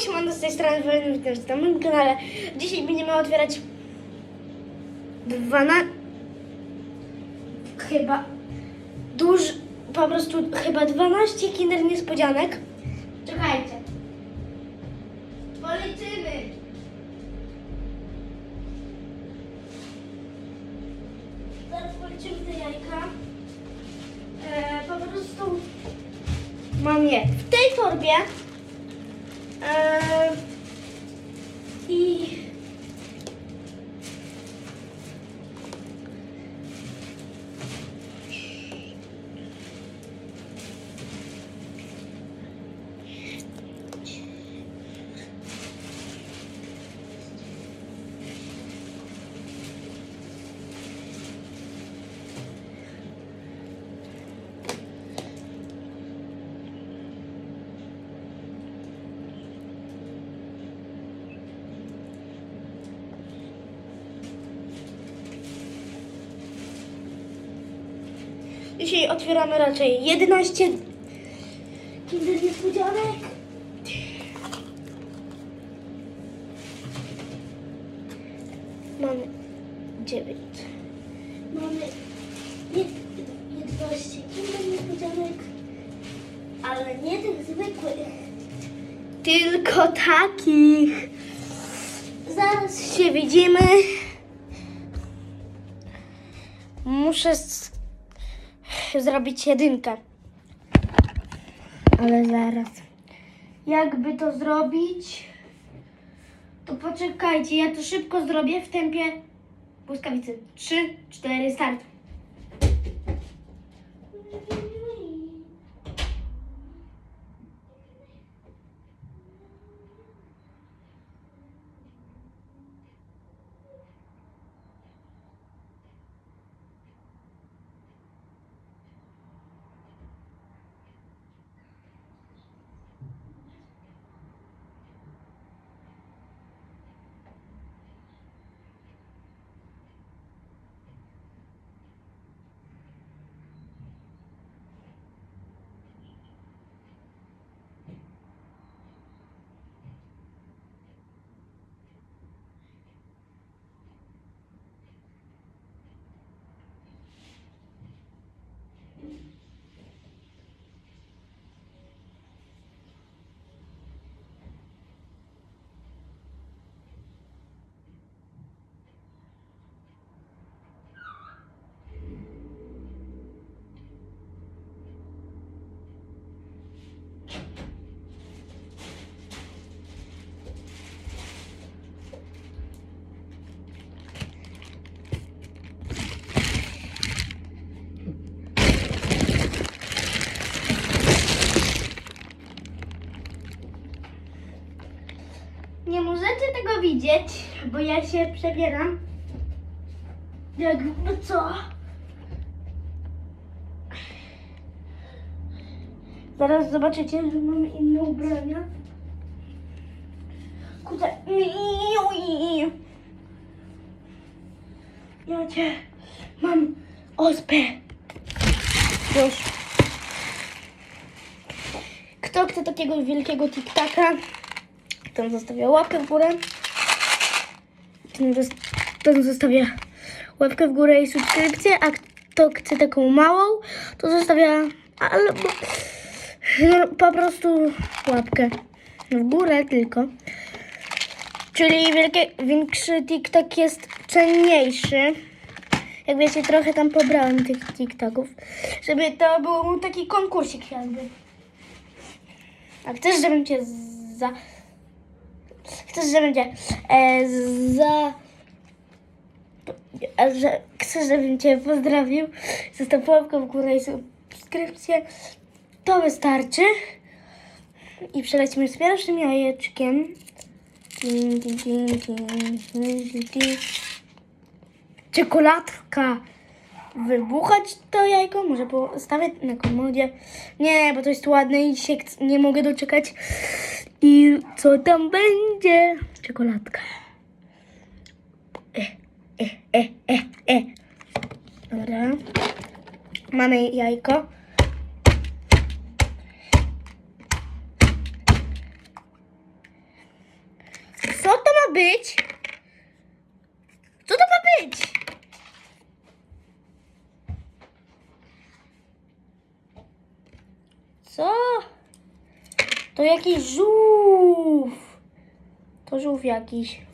siemano z tej strony Wolny, witam na moim kanale. Dzisiaj będziemy otwierać 12... Chyba... Duż... Po prostu chyba 12 kinder niespodzianek. Czekajcie. Policzymy. Zaraz policzymy te jajka. E, po prostu mam je w tej torbie. Eee, I dzisiaj otwieramy raczej 11 kinder niespodzianek. Mamy 9. Mamy jed- 11 kinder niespodzianek, ale nie tych zwykłych, tylko takich. Zaraz się widzimy. Muszę z zrobić jedynkę. Ale zaraz. Jakby to zrobić? To poczekajcie, ja to szybko zrobię w tempie błyskawicy. 3, 4, start. Widzieć, bo ja się przebieram. Jakby co? Zaraz zobaczycie, że mam inne ubrania. Kurde. Ja cię mam ospę. Już. Kto chce takiego wielkiego tiktaka? Ten zostawia łapkę w górę. Ten zostawia łapkę w górę i subskrypcję, a kto chce taką małą, to zostawia albo no, po prostu łapkę w górę tylko. Czyli wielkie, większy TikTok jest cenniejszy. Jak wiecie, trochę tam pobrałem tych TikToków, żeby to był taki konkursik jakby. A chcesz, żebym cię za... Chcesz, żebym cię e, za... A że chcesz, żebym cię pozdrowił, zostaw łapkę w górę i subskrypcję, to wystarczy. I przelecimy z pierwszym jajeczkiem. Czekoladka. Wybuchać to jajko? Może postawię na komodzie? Nie, bo to jest ładne i się nie mogę doczekać. I co tam będzie? Czekoladka. E, e, e, e, e. Dobra. Mamy jajko. ma być? Co to ma być? Co? To jakiś żółw. To żółw jakiś.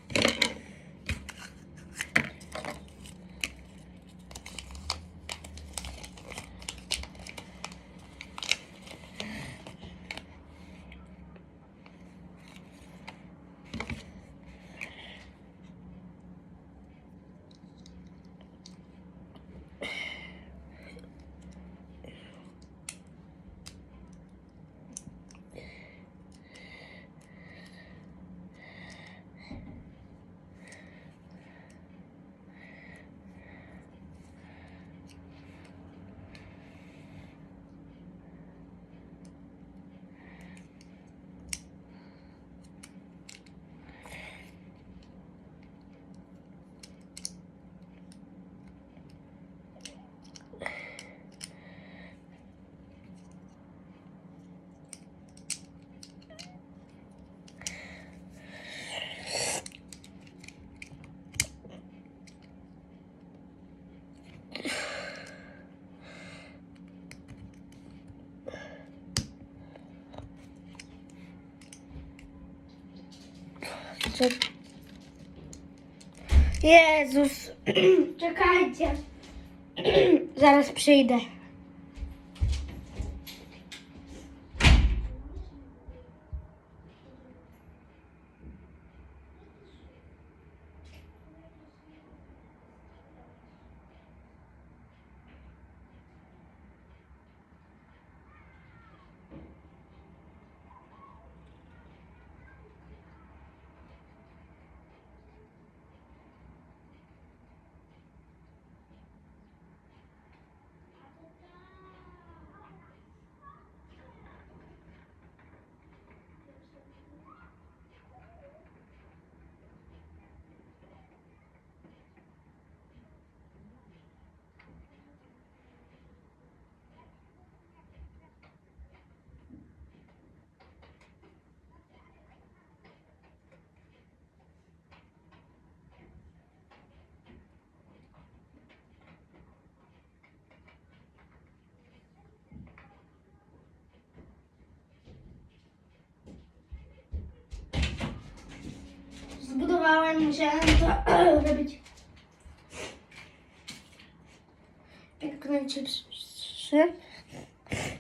Co? Jezus. Czekajcie. Zaraz przyjdę. Zbudowałem, musiałem to robić. Pięknęcie trzy.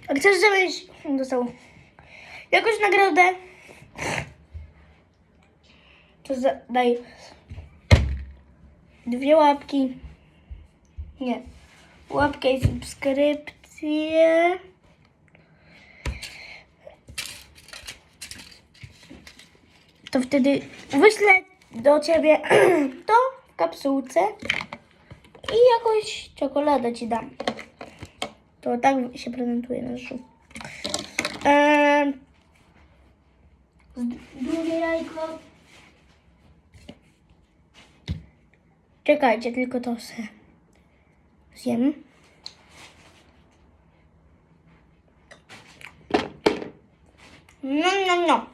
A chcesz, żebyś dostał jakąś nagrodę? To daj dwie łapki. Nie. Łapkę i subskrypcję. to wtedy wyślę do ciebie to w kapsułce i jakąś czekoladę ci dam. To tak się prezentuje nasz żółw. Eee, drugie jajko. Czekajcie, tylko to se zjem. No, no, no.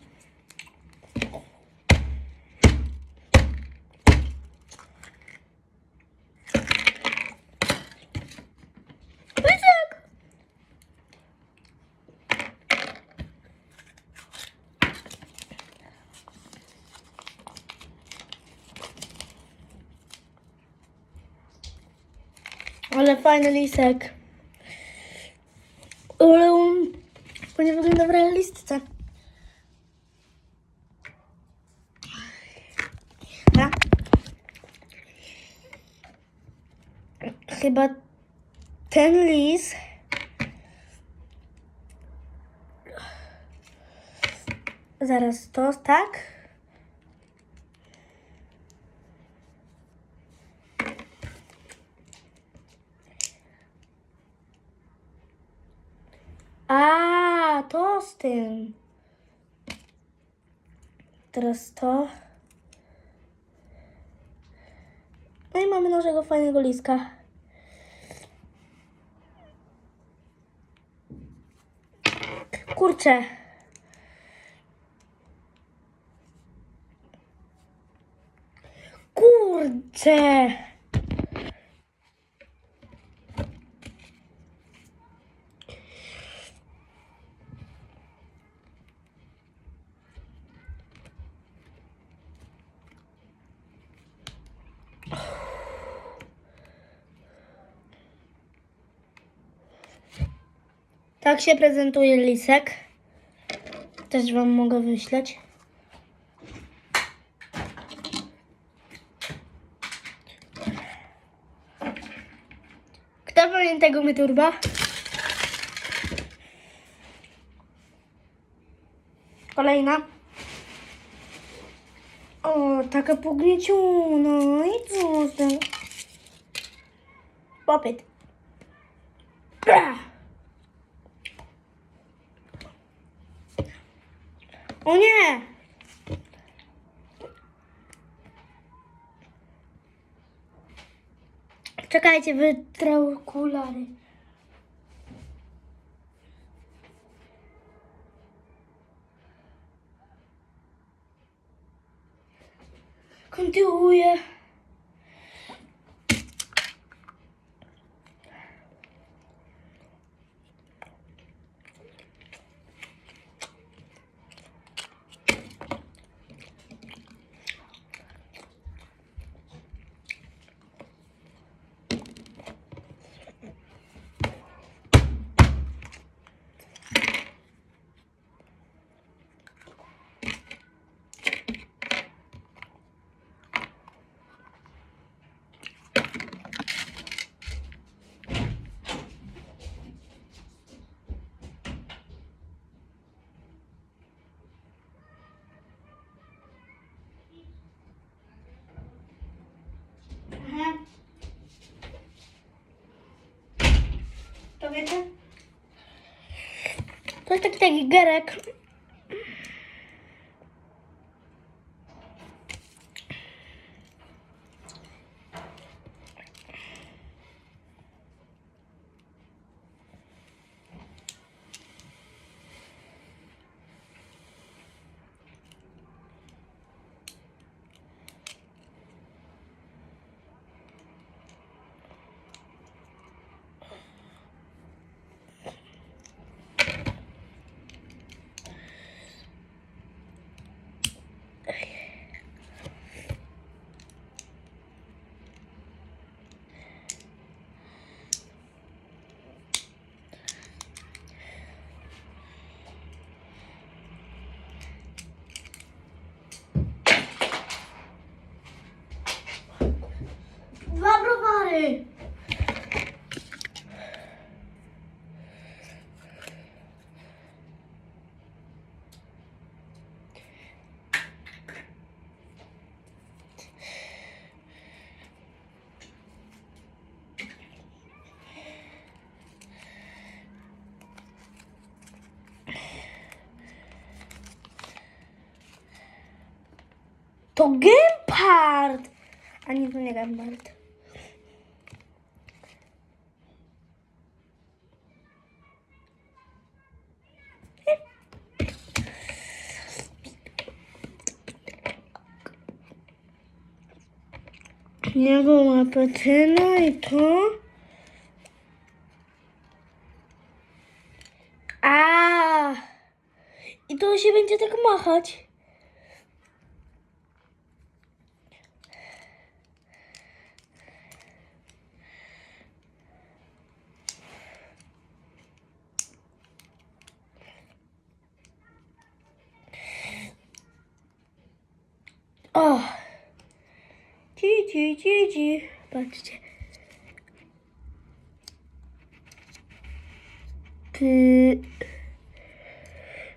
Ale fajny lisek. Ale on nie wygląda w realistce. Dobra. Chyba ten lis Zaraz to, tak? A, to z tym. Teraz to. No i mamy naszego fajnego liska. Kurczę. Kurczę. Tak się prezentuje lisek. Też wam mogę wyśleć. Kto pamięta gumy turbo? Kolejna. O, taka pognieciona. I co z tym? Popyt. Ach. O nie! Czekajcie, wytrę okulary. Kontynuuję. Aha. To wiecie? To jest taki, taki gerek. Browary. To Gempard! A nie, to nie Gempard. Jego łapetyna i to. A! I to się będzie tak machać. O! Ci, ci, ci, ci. Patrzcie. Ty...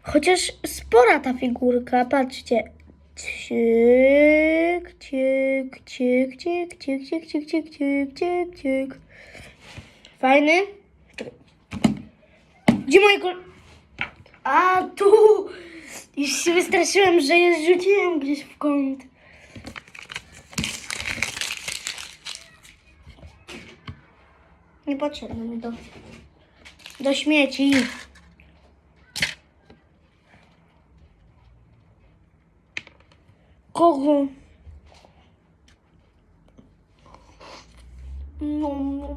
Chociaż spora ta figurka, patrzcie. Ciek, ciek, ciek, ciek, ciek, ciek, ciek, ciek, ciek, ciek, ciek. Fajny? Gdzie moje kol... A, tu! Już się wystraszyłem, że je rzuciłem gdzieś w kąt. Niepotrzebne mi to. Do śmieci. Kogo? No, no.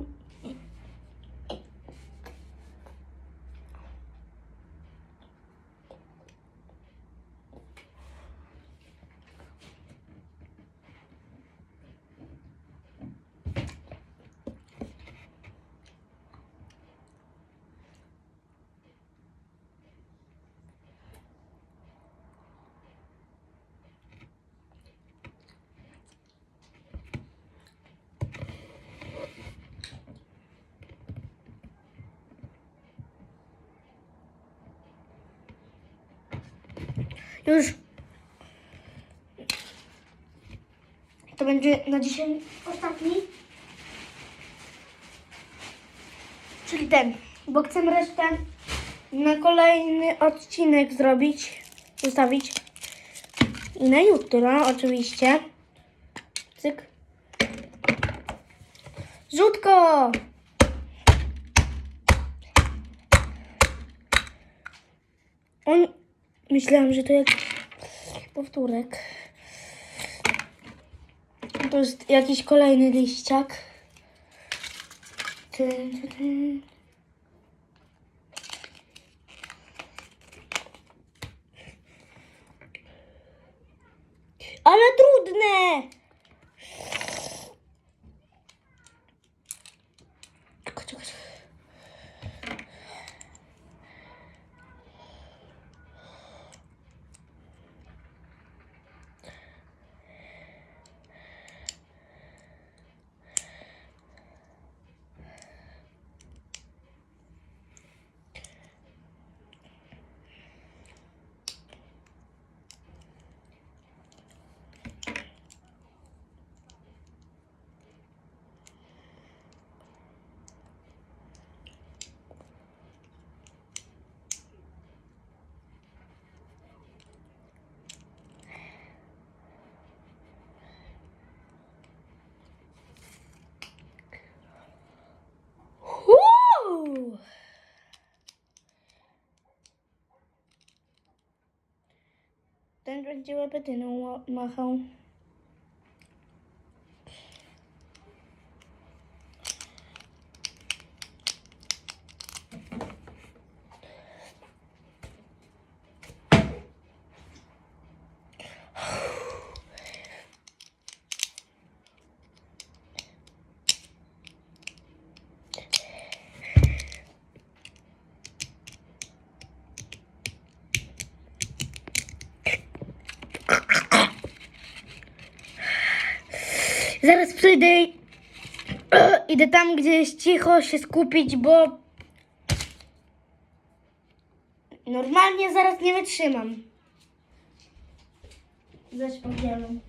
Już. To będzie na dzisiaj ostatni. Czyli ten. Bo chcę resztę na kolejny odcinek zrobić. Zostawić. I na jutro oczywiście. Cyk. Rzutko! On... Myślałam, że to jak powtórek. To jest jakiś kolejny liściak. Ale trudne! Ten będzie łepetyną ła- machał. Zaraz przyjdę i idę tam, gdzie jest cicho, się skupić, bo normalnie zaraz nie wytrzymam. Ze szpagiełem.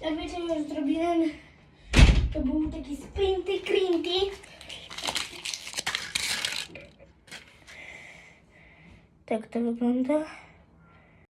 Jak wiecie, już zrobiłem. To był taki sprinty, crinty. Tak to wygląda.